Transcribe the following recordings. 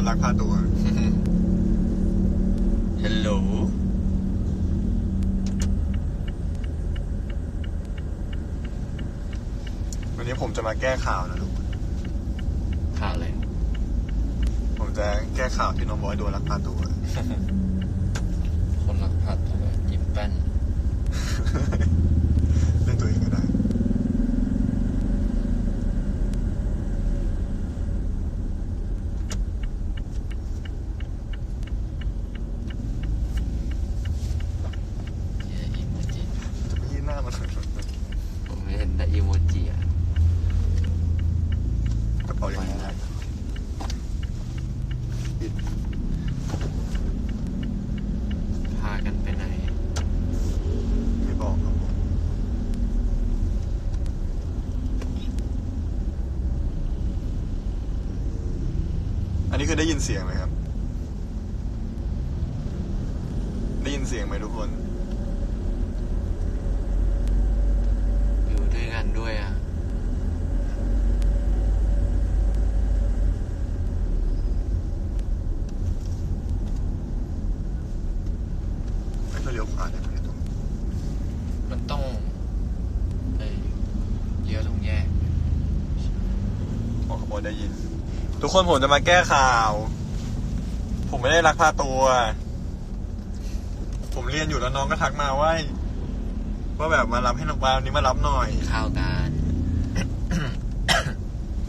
นลักพาตัว ฮัลโหล วันนี้ผมจะมาแก้ข่าวนะลูก ข่าวอะไร ผมจะแก้ข่าวที่น้องบอยโดนลักพาตัว คนรักผัดตัวยิ้มแป้น เล่นตัวเองก็ได้ เหี้ยอีโมจิ จะไปยื่นหน้ามาหน่อย ผมไม่เห็นแต่อีโมจิอะ กระ เป๋าอย่างนี้นะปิดพากันไปไหน ไม่บอกครับผมอันนี้คือได้ยินเสียงไหมครับ ได้ยินเสียงไหมทุกคน อยู่ด้วยกันด้วยอะ ไม่ต้องเลี้ยวขวาได้ไหมตรง มันต้องไปเลี้ยวตรงแยก ออกขบวนได้ยิน ทุกคนผมจะมาแก้ข่าว ผมไม่ได้รักพาตัว ผมเรียนอยู่แล้วน้องก็ทักมาว่าว่าแบบมารับให้น้องปาวันนี้มารับหน่อย ข้าวการ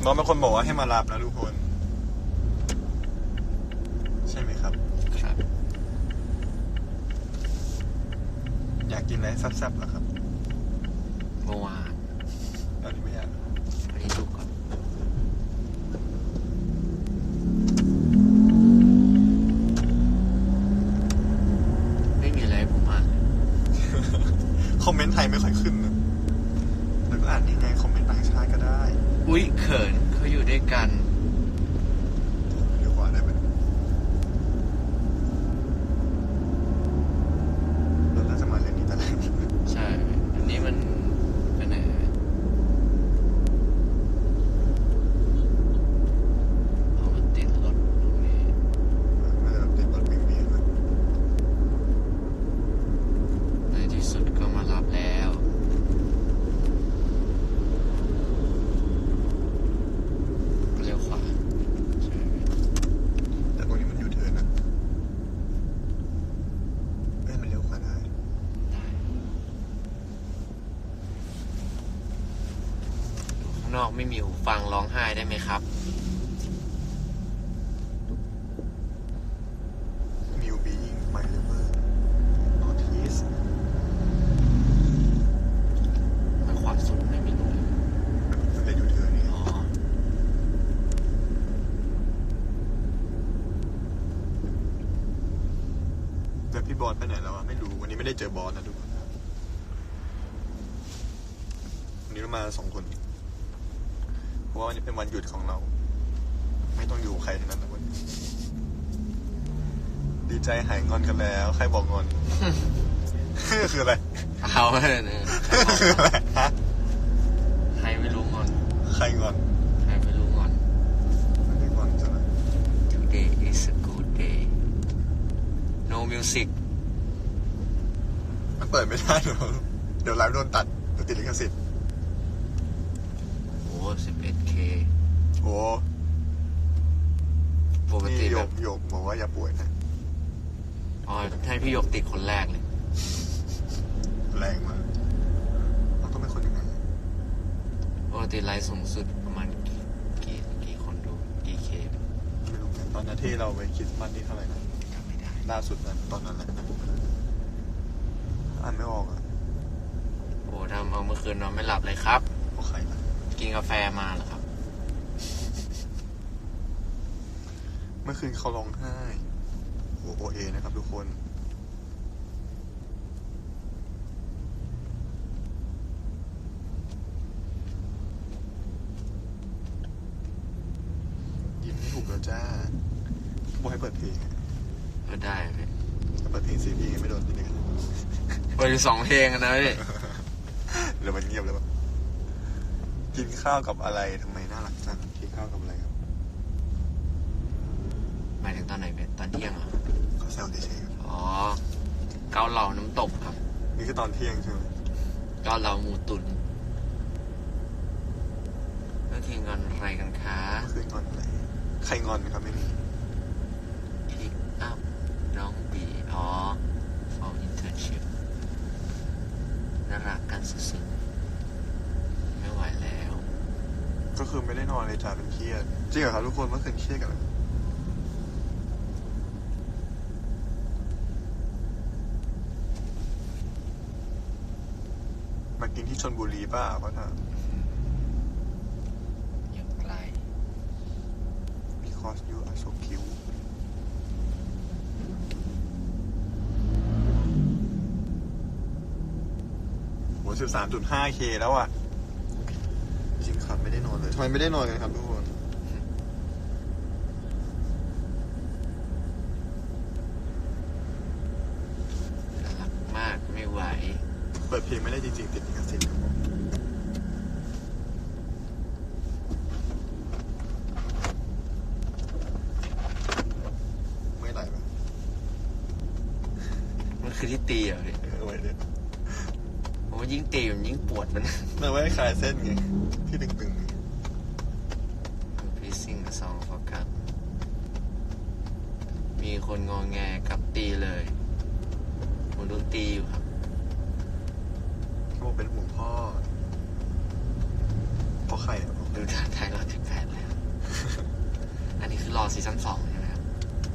น้องเป็นคนบอกว่าให้มารับนะทุกคน ใช่ไหมครับ ครับ อยากกินอะไรแซ่บๆเหรอครับ เมื่อวาน ตอนนี้ไม่อยาก วันนี้ดูก่อน ไม่มีอะไรให้ผมอ่านเลย คอมเมนต์ไทยไม่ค่อยขึ้นนะ แล้วก็อ่านยังไงคอมเมนต์ต่างชาติก็ได้ อุ๊ยเขินเขาอยู่ด้วยกัน เดี๋ยวขวาได้ไหมเราน่าจะมาเรียนนี้แต่แรก ใช่ อันนี้มันเป็นไหนเอามันติดรถตรงนี้ น่าจะติดรถเบี่ยงๆนะ ในที่สุดก็มารับแล้วเลี้ยวขวาใช่ไหม แต่ตรงนี้มันอยู่เทิร์นนะเอ้ยมันเลี้ยวขวาได้ ได้อยู่ข้าง นอกไม่มีหูฟังร้องไห้ได้ไหมครับ New Being My Lover Notice มันขวาสุดไม่มีเลย มันเป็นอยู่เทิร์นนี่ อ๋อ แต่พี่บอสไปไหนแล้วอะไม่รู้ วันนี้ไม่ได้เจอบอสนะทุกคนวันนี้เรามาสองคน เพราะว่าวันนี้เป็นวันหยุดของเรา ไม่ต้องอยู่กับใครทั้งนั้นนะวันนี้ดีใจหายงอนกันแล้ว ใครบอกงอน คืออะไรเอาเลยนะคืออะไรฮะใครไม่รู้งอน ใครงอน ใครไม่รู้งอนไม่ได้งอนจะนะ Today is a good day No music มันเปิดไม่ได้เดี๋ยวเดี๋ยวไลฟ์โดนตัดเดี๋ยวติดลิขสิทธิ์โอ้ 11k โอ้ปกนี่ติโยแบกบโยกบอกว่าอย่าป่วยนะ อ๋อให้พี่หยกติดคนแรกเลย แรงมากเราต้องเป็นคนยังไงปกติไลฟ์สูงสุดประมาณกี่กี่กี่คนดูกี่เคไม่รู้เหมือนกันตอนนั้นที่เราไปคริดมันที่เท่าไหร่นะจำไม่ได้ ล่าสุดนั้นตอนนั้นแหละอ่านไม่ออกอะโอ้ทำเอาเมื่อคืนนอนไม่หลับเลยครับเพราะใครล่ะกินกาแฟมาเหรอครับ เมื่อคืนเขาร้องไห้ หัวโอเอนะครับทุกคนยิ้มไม่ถูกแล้วจ้าบอยเปิดเพลงก็ได้พี่เปิดเพลงซีพีไม่โดนจริงเปิดอยู่สองเพลงอะนะพี่ๆหรือมันเงียบเลยปะกินข้าวกับอะไรทำไมน่ารักจังกินข้าวกับอะไร ก็แซวเฉยๆครับอ๋อ เกาเหลาน้ำตกครับ นี่คือตอนเที่ยงใช่ไหมเกาเหลาหมูตุ๋นเมื่อคืนงอนอะไรกันคะเมื่อคืนงอนอะไร ใครงอนไหมครับไม่มีพิกอัพน้องบีอ๋อ for internship น่ารักกันสุดๆไม่ไหวแล้ว ก็คือไม่ได้นอนเลยจ้าเป็นเครียด จริงเหรอครับทุกคนเมื่อคืนเครียดกันเหรอมากินที่ ชนบุรีป่ะเพราะถ้ายังไกล because you are so cute โหสิบสามจุดห้าเคแล้วอะ จริงครับไม่ได้นอนเลยทำไมไม่ได้นอนกันครับทุกคน น่ารักมากไม่ไหว เปิดเพลงไม่ได้จริงๆ ติดลิขสิทธิ์ครับผมไม่ไหลปะ มันคือที่ตีเหรอพี่ เออไว้เด็ด ผมว่ายิ่งตีมันยิ่งปวดมัน เอาไว้คลายเส้นไง ที่ตึงๆไง พีซิ่งกับซองโฟกัสมีคนงองแงกับตีเลยผมโดนตีอยู่ครับเขาบอกเป็นห่วงพ่อเพราะใครอะดูท่าทายรอดถึงแปดแล้ว อันนี้คือรอซีซั่นสองใช่ไหมครับ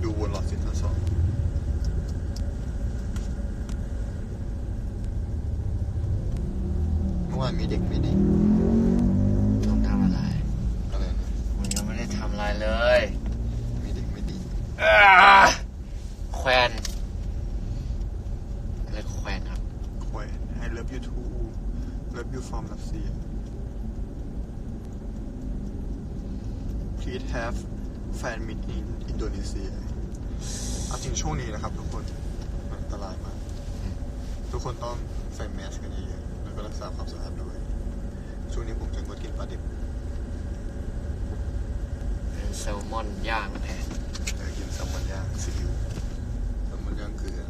ดูวนหลอดสินทั้งสองเมื่อวานมีเด็กไม่ดี ต้องทำอะไร อะไรนะ ผมยังไม่ได้ทำอะไรเลย มีเด็กไม่ดี อ่าแควนอะไรแควนครับ ควย I love you too love you from Russia please have fan meet in Indonesia เอาจริงช่วงนี้นะครับทุกคนมันอันตรายมาก ทุกคนต้องใส่แมสกันเยอะๆแล้วก็รักษาความสะอาดด้วย ช่วงนี้ผมจะงดกินปลาดิบเป็นแซลมอนย่างแทนเออกินแซลมอนย่างซีอิ๊วแซลมอนย่างเกลือ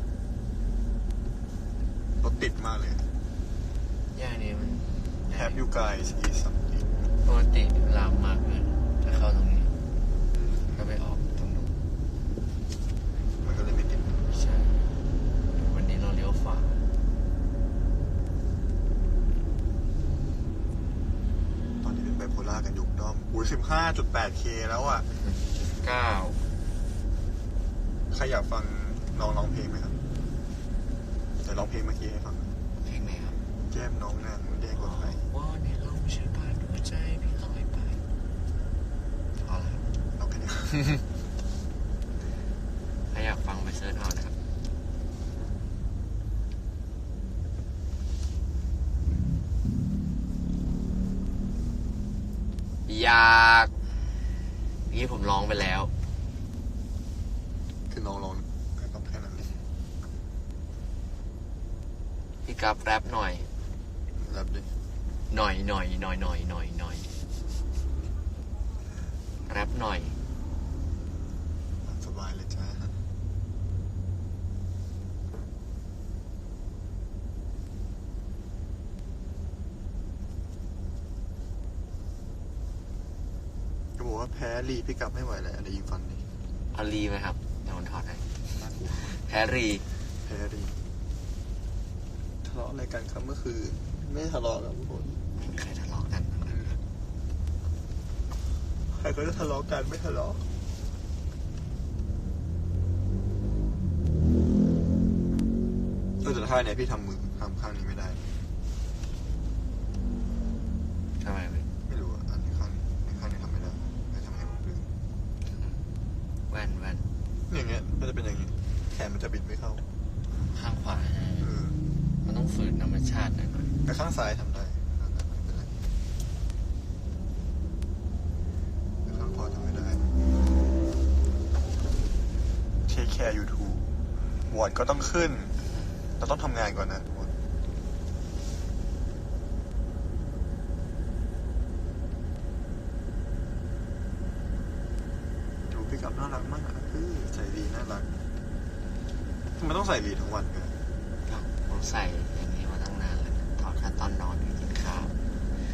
รถติดมากเลย ย่างนี้มัน Have you guys eat something ปกติลามมากเลย จะเข้าตรงนี้ ก็ไปออกตรงนู้นมันก็เลยไม่ติดใช่วันนี้เราเลี้ยวฝาตอนนี้เป็นไบโพล่ากันยุกด้อมอุ้ยสิบห้าจุดแปดเคแล้วอะเก้าใครอยากฟังน้องร้องเพลงไหมครับแต่ร้องเพลงเมื่อกี้ให้ฟังเพลงไหนครับแก้มน้องนางแดงกว่าใครว่าเนี่ยเราไม่ใช่บ้านหัวใจพี่ลอยไปพอแล้ว เอาแค่นี้ถ้าอยากฟังไปเซิร์ชเอานะครับ อยากนี่ผมร้องไปแล้ว คือน้องร้องก็ต้องแค่นั้นเลยพี่กราฟแรปหน่อย รับดิหน่อยหน่อยหน่อยหน่อยหน่อยหน่อยแรปหน่อยส บายเลยจ้าก็บอกว่าแพ้รีพี่กลับไม่ไหวแล้วอะไรยิงฟันดิเอารีไหมครับเดี๋ยวผมถอดให้น่ากลัวแพรรีแพ้รีทะเลาะอะไรกันครับเมื่อคืน ไม่ได้ทะเลาะครับทุกคนไม่มีใครทะเลาะกันทั้งนั้นครับใครก็จะทะเลาะกันไม่ทะเลาะ เออแต่ท่าเนี่ยพี่ทำมือทำข้างนี้ไม่ได้ ทำไมไม่ไม่รู้อะอันนี้ข้างนี้ในข้างนี้ทำไม่ได้ไม่ทำให้ผมลืมแว่นแว่นอย่างเงี้ยมันจะเป็นอย่างงี้แขนมันจะบิดไม่เข้าข้างขวาเออมันต้องฝืนธรรมชาติหน่อยหน่อยแต่ข้างซ้ายทำได้ข้างนั้นไม่เป็นไรแต่ข้างขวาทำไม่ได้ร์ YouTube วอร์ดก็ต้องขึ้น เราต้องทำงานก่อนนะทุกคน ดูพี่กับน่ารักมากอะคือใส่ดีน่ารักทำไมต้องใส่ดีทั้งวันกัน ผม ใส่อย่างนี้มาตั้งนานแล้วถอดแค่ตอนนอนกินข้าว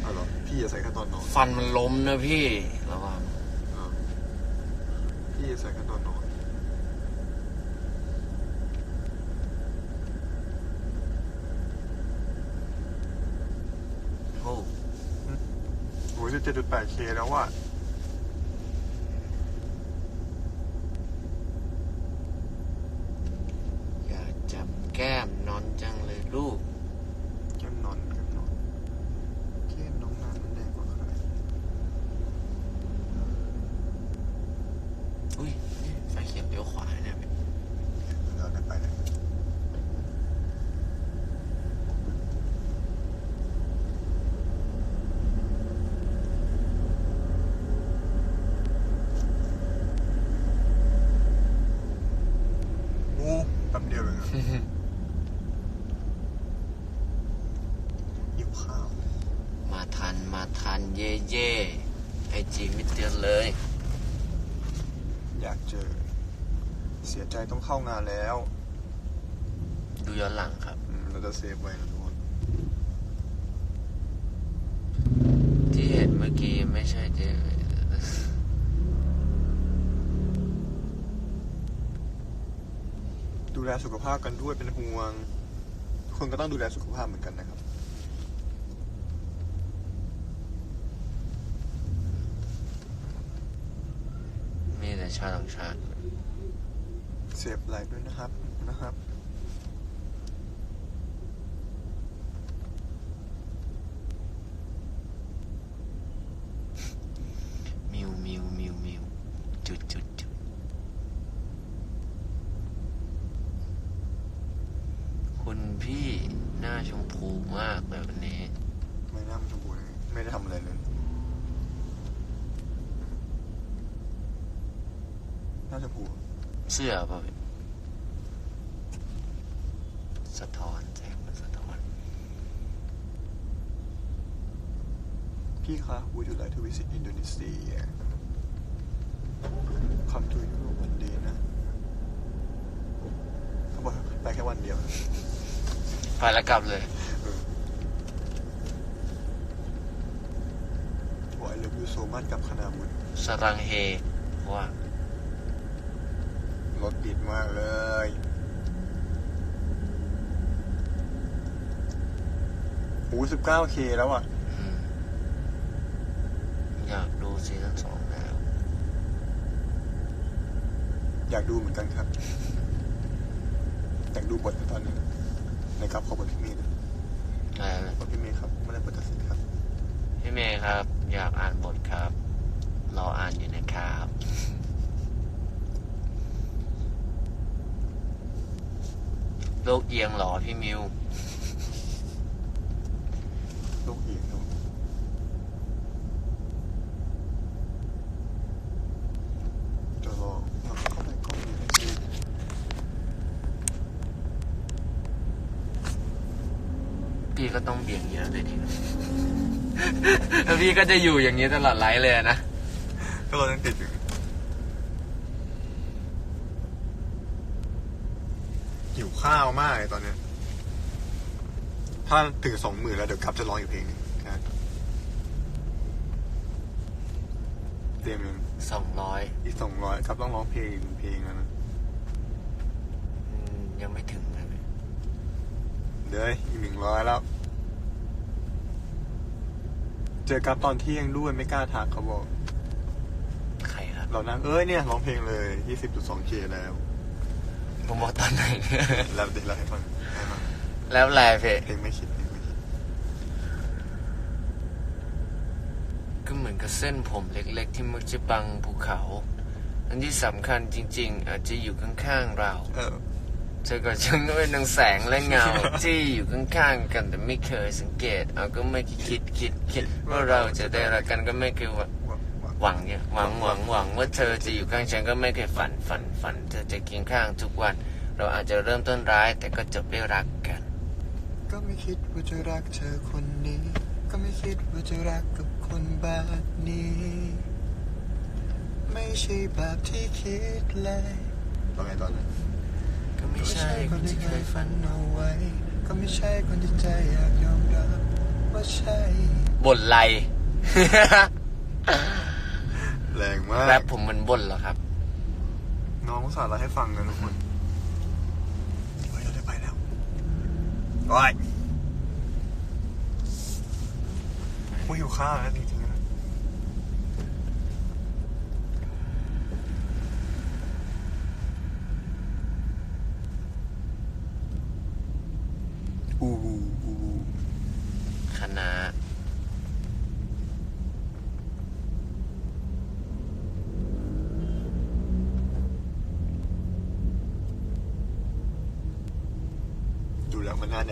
อ๋อเหรอพี่จะใส่แค่ตอนนอนฟันมันล้มนะพี่ระวังอ๋อพี่จะใส่แค่ตอนนอนโอ้โอ้ยสิบเจ็ดจุดแปดเคแล้วว่ะ อยากจับแก้มนอนจังเลยลูก แก้มนอนแก้มนอนแก้มน้องน้ำมันแดงกว่าใคร อุ้ยนี่ไฟเขียวเลี้ยวขวาเนี่ยพี่ เราได้ไปเลยโอ้แป๊บเดียวเลยนะหิวข้าว มาทันมาทันเย่เย่ไอจีไม่เตือนเลย อยากเจอ เสียใจต้องเข้างานแล้ว ดูย้อนหลังครับ อืม เราจะเซฟไว้นะทุกคนที่เห็นเมื่อกี้ไม่ใช่เจดูแลสุขภาพกันด้วยเป็นห่วงทุกคนก็ต้องดูแลสุขภาพเหมือนกันนะครับ มีแต่ชาติต่างชาติเซฟไลฟ์ด้วยนะครับนะครับ มิวมิวมิวมิวจุดจุดจุดคุณพี่หน้าชมพูมากแบบนี้ ไม่น่ามันชมพูเลยไม่ได้ทำอะไรเลย น่าชมพูเสื้อเปล่ะพี่สะท้อนแสงมันสะท้อน พี่คะ would you like to visit Indonesia come to Europe one day นะเขาบอกไปแค่วันเดียว ไปแล้วกลับเลยบอก I love you so much กับคณาวุฒิสรังเฮว่า รถติดมากเลยโอ้สิบเก้าเคแล้วอะ อืมอยากดูซีซั่นสองแล้ว อยากดูเหมือนกันครับ อยากดูบทในตอนนี้นะครับขอบทพี่เมย์นะอะไรนะบทพี่เมย์ครับไม่ได้บทตัดสินครับ พี่เมย์ครับ อยากอ่านบทครับ รออ่านอยู่นะครับ ลกเอียงเหรอพี่มิวโลกเอียงครับจะรอเอาเข้าไปกล้องนี้ให้สิพี่ก็ต้องเบี่ยงเยอะเลยทีแล้วพี่ก็จะอยู่อย่างนี้ตลอดไลฟ์เลยนะก็เรายังติดอยู่ หิวข้าวมากเลยตอนเนี้ย ถ้าถึงสองหมื่นแล้วเดี๋ยวกลับจะร้องอีกเพลงหนึงครับเตรียมยังสองร้อยอีกสองร้อยครับต้องร้องเพลงอีกหนึ่งเพลงแล้วนะ ยังไม่ถึงเลยเดี๋ยวอีกหนึ่งร้อยแล้ว เจอกับตอนเที่ยงด้วยไม่กล้าทักเขาบอก ใครครับ เรานั่งเอ้ยเนี่ยร้องเพลงเลยยี่สิบจุดสองเคแล้ว ผมบอกตอนไหนแล้วเดี๋ยวเราให้ฟังให้ฟังแล้วแลเพจเพลงไม่คิดเพลงไม่คิดก็เหมือนกับเส้นผมเล็กๆ ที่มักจะบังภูเขา อันที่สำคัญจริง ๆ อาจจะอยู่ข้างๆเรา เออเธอกับฉันก็เป็นดังแสงและเงา ที่อยู่ข้างๆกันแต่ไม่เคยสังเกต เอาก็ไม่คิดคิดคิดว่าเราจะได้รักกันก็ไม่เคยว่า หวังหวังหวังเนี่ยหวังหวังหวังว่าเธอจะอยู่ข้างฉันก็ไม่เคยฝันฝันฝัน เธอจะเคียงข้างทุกวัน เราอาจจะเริ่มต้นร้าย แต่ก็จบด้วยรักกัน ก็ไม่คิดว่าจะรักเธอคนนี้ ก็ไม่คิดว่าจะรักกับคนแบบนี้ ไม่ใช่แบบที่คิดเลยตอนไงตอนนั้นก็ไม่ใช่คนที่เคยฝันเอาไว้ ก็ไม่ใช่คนที่ใจอยากยอมรับว่าใช่บ่นไร แรงมากแรปผมมันบ่นเหรอครับ น้องอุตส่าห์เล่าให้ฟังนะทุกคนเฮ้ยเราได้ไปแล้วโอ้ยกูหิวข้าวแล้วจริงๆนะอู้หูอู้หู คณะ ดูแล้วมันหน้าแด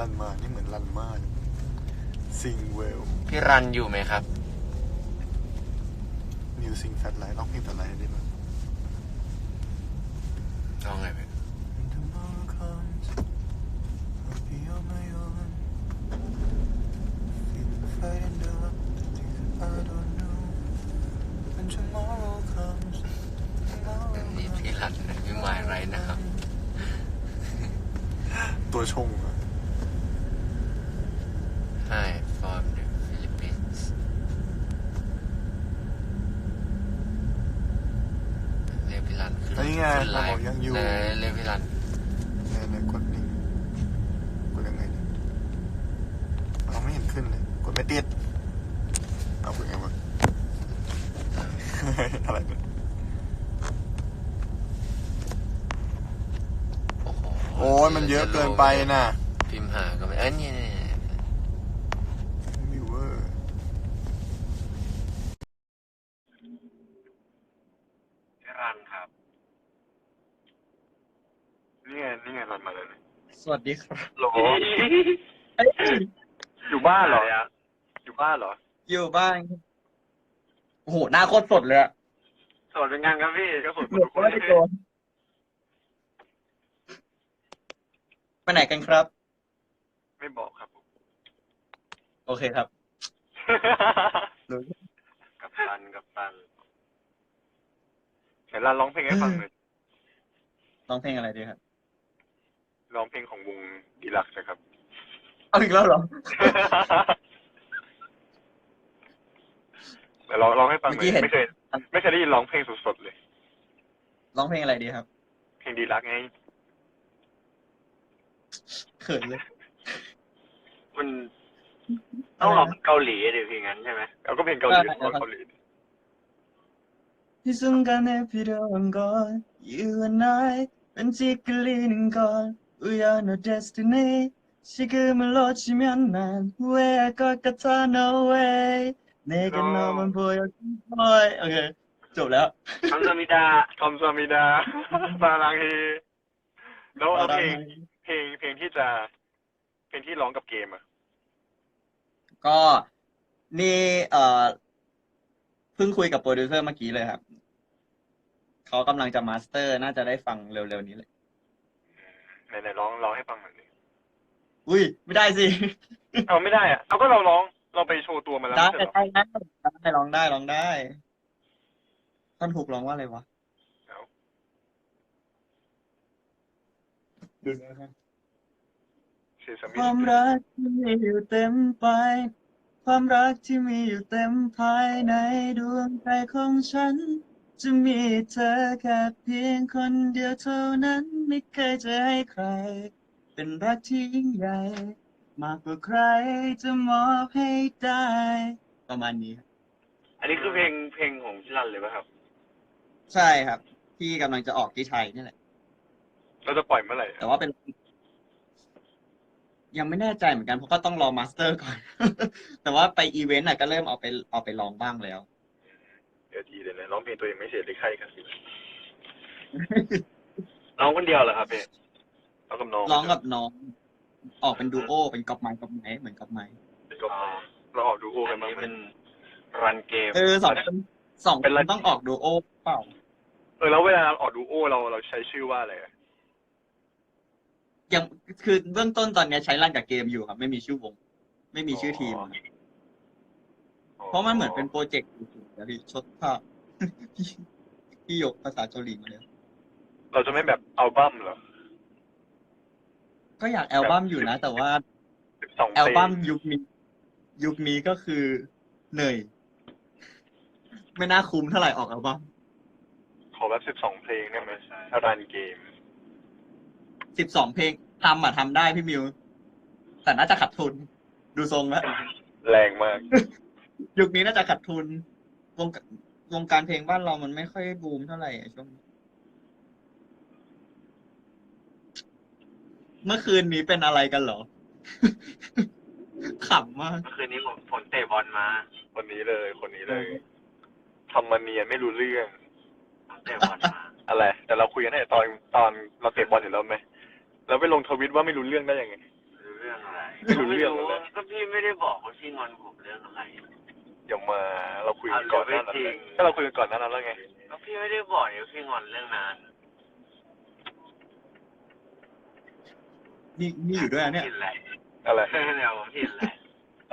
รกไปไหนกันมาไม่ทันเราจะไปหาอะไรกินกันครับใกล้เลยเวลาเข้าเย็นพี่มิวแล้วอืมพี่รันมาลันมานี่เหมือนลันมาซิงเวลพี่รันอยู่ไหมครับ นิวซิงแฟตไลท์ร้องเพลงแฟตไลท์ได้ไหมเอาไงไป When tomorrow comes, I'll be on my own. Feeling frightened of the things that I don't know. When tomorrow comes, อัน tomorrow นี้พี่รันนะพี่หมายไรนะครับ ตัวชงอะ Hi from the Philippines เรียกพี่รันขึ้น แล้วนี่ไง ขึ้นไล เราบ อฟ์กยังอยู่ไหนเรียกพี่รันในในกดนี่กดยังไงเนี่ยเราไม่เห็นขึ้นเลยกดไม่ติดเอาเป็นไงวะอะไรเนี่ยโอ้โหโอ้ยมันเยอะเกินไปน่ะพิมพ์หาก็ไม่เอ้ยนี่นี่นี่ วิวเวอร์ พี่รันครับ นี่ไง นี่ไงรันมาเลย สวัสดีครับโหลอยู่บ้านเหรอ อยู่บ้านเหรออยู่บ้านโอ้โหหน้าโคตรสดเลยอะสดเป็นงานครับพี่ก็สดเหมือนว่าจะโดนไปไหนกันครับ ไม่บอกครับผมโอเคครับรู้กับตันกับตันเดี๋ยวรันร้องเพลงให้ฟังหน่อยร้องเพลงอะไรดีครับ ร้องเพลงของวงดีลักซ์นะครับ เอาอีกแล้วเหรอ เดี๋ยวร้องร้องให้ฟังหน่ เมื่ อ อกี้เห็น ยไม่เคยไม่เคยได้ยินร้องเพลงสดๆเลย ร้องเพลงอะไรดีครับ เพลงดีลักซ์ไง เขินเลย มันต้องร้องเกาหลีดิเพลงนั้นใช่ไหมเราก็เพลงเกาหลี ได้ครับ เกาหลี 이 순간에 필요한 건 You and I 왠지 끌리는 건 우연한 destiny 지금을 놓치면 난 후회할 것 같아 No way 내게 No. 너만 보여준 boy โอเคจบแล้ว คำซามิดาคำซามิดาซาลังเฮแล้วเอาเพลงเพลงเพลงที่จะ เพลงที่ร้องกับเกมอะ ก็นี่เอ่อเพิ่งคุยกับโปรดิวเซอร์เมื่อกี้เลยครับ เขากำลังจะมาสเตอร์ น่าจะได้ฟังเร็วๆนี้เลย ไหนไหนร้องร้องให้ฟังหน่อยดิอุ้ย ไม่ได้สิ เอาไม่ได้อะเอาก็เราร้องเราไปโชว์ตัวมาแล้วได้ไม่ใช่เหรอได้ได้ได้ร้องได้ร้องได้ท่อนถูกร้องว่าอะไรวะเอาดูนะครับเซซามิความรักที่มีอยู่เต็มไป ความรักที่มีอยู่เต็มภายในดวงใจของฉัน จะมีเธอแค่เพียงคนเดียวเท่านั้นไม่เคยจะให้ใคร เป็นรักที่ยิ่งใหญ่ มากกว่าใครจะมอบให้ได้ ประมาณนี้ครับอันนี้คือเพลงเพลงของพี่รันเลยป่ะครับ ใช่ครับ ที่กำลังจะออกที่ไทยนี่แหละ เราจะปล่อยเมื่อไหร่แต่ว่าเป็น ยังไม่แน่ใจเหมือนกันเพราะก็ต้องรอมาสเตอร์ก่อน แต่ว่าไปอีเวนต์อะก็เริ่มเอาไปเอาไปลองบ้างแล้ว เดี๋ยวทีเดี๋ยวนะร้องเพลงตัวเองไม่เสร็จเลยใครกันสิน้องคนเดียวเหรอครับพี่ร้องกับน้องร้องกับน้อง ออกเป็นดูโอเป็นกอบไม้กอบไม้เหมือนกอบไม้เป็นกบไม้เราออกดูโออักันนบ้างนี้ไหมเป็นรันเกมเออสองคนสองคเป็นไรนต้องออกดูโอเปล่า เออแล้วเวลาเราออกดูโอเราเราใช้ชื่อว่าอะไรอะยังคือเบื้องต้นตอนเนี้ยใช้รันกับเกมอยู่ครับ ไม่มีชื่อวง ไม่มีชื่อทีม เพราะมันเหมือนเป็นโปรเจกต์ นะพี่ชดภาพ พี่พี่ยกภาษาเกาหลีมาเลยเราจะไม่แบบอัลบั้มเหรอ ก็อยากแอลบั้มอยู่นะ แต่ว่าสิบสองแอลบั้มยุคนี้ยุคนี้ก็คือเหนื่อย ไม่น่าคุ้มเท่าไหร่ออกอัลบั้มขอแบบสิบสองเพลงได้ไหมรันเกม สิบสองเพลงทำอะทำได้พี่มิว แต่น่าจะขาดทุน ดูทรงแล้ว แรงมาก ยุคนี้น่าจะขาดทุน วงวงการเพลงบ้านเรามันไม่ค่อยบูมเท่าไหร่อะช่วงนี้เมื่อคืนนี้เป็นอะไรกันเหรอ ขำมาก เมื่อคืนนี้ผมผมเตะบอลมา คนนี้เลย คนนี้เลยทำมาเนียนไม่รู้เรื่องผมเตะบอลมาอะไร แต่เราคุยกันตั้งแต่ตอนตอนเราเตะบอลอยู่แล้วไหมเราไปลงทวิตว่าไม่รู้เรื่องได้ยังไงรู้เรื่องอะไรไม่รู้เรื่องเลย ก็พี่ไม่ได้บอกว่าพี่งอนผมเรื่องอะไร เดี๋ยวมาเราคุยกันก่อนหน้านั้นเอาเรื่องไม่จริงก็เราคุยกันก่อนหน้านั้นแล้วไงก็พี่ไม่ได้บอกว่าพี่งอนเรื่องนั้นนี่นี่อยู่ด้วยอะเนี่ยผิดแหละอะไรเดี๋ยวผมผิดแหละ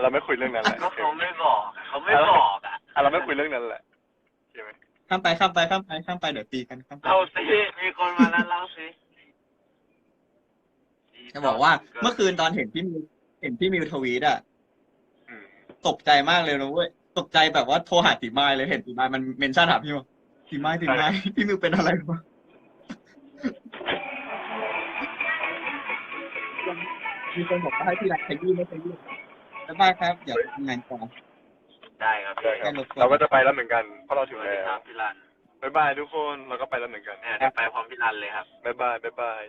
เราไม่คุยเรื่องนั้นแหละก็เขาไม่บอกอะเขาไม่บอกอะอะเราไม่คุยเรื่องนั้นแหละใช่ไหมข้ามไปข้ามไปข้ามไปข้ามไปเดี๋ยวตีกันข้ามไปเอาสิมีคนมาแล้วเล่าสิจะบอกว่า เมื่อคืนตอนเห็นพี่มิวเห็นพี่มิวทวีตอะอืมตกใจมากเลยนะเว้ย ตกใจแบบว่าโทรหาติมายเลยเห็นติมายมันเมนชั่นหาพี่มิวติมายติมายพี่มิวเป็นอะไรวะมีคนบอกว่าให้พี่รักขยี้ไม่ขยี้แล้วบ้ายครับเดี๋ยวทำงานก่อนได้ครับได้พี่ครับได้รบกวนเราก็จะไปแล้วเหมือนกัน เพราะเราสถึงวัสดีแล้ควรับพี่รันบ๊ายบายทุกคน เราก็ไปแล้วเหมือนกันเนี่ยเดี๋ยวไปพร้อมพี่รันเลยครับบ๊ายบายบ๊ายบาย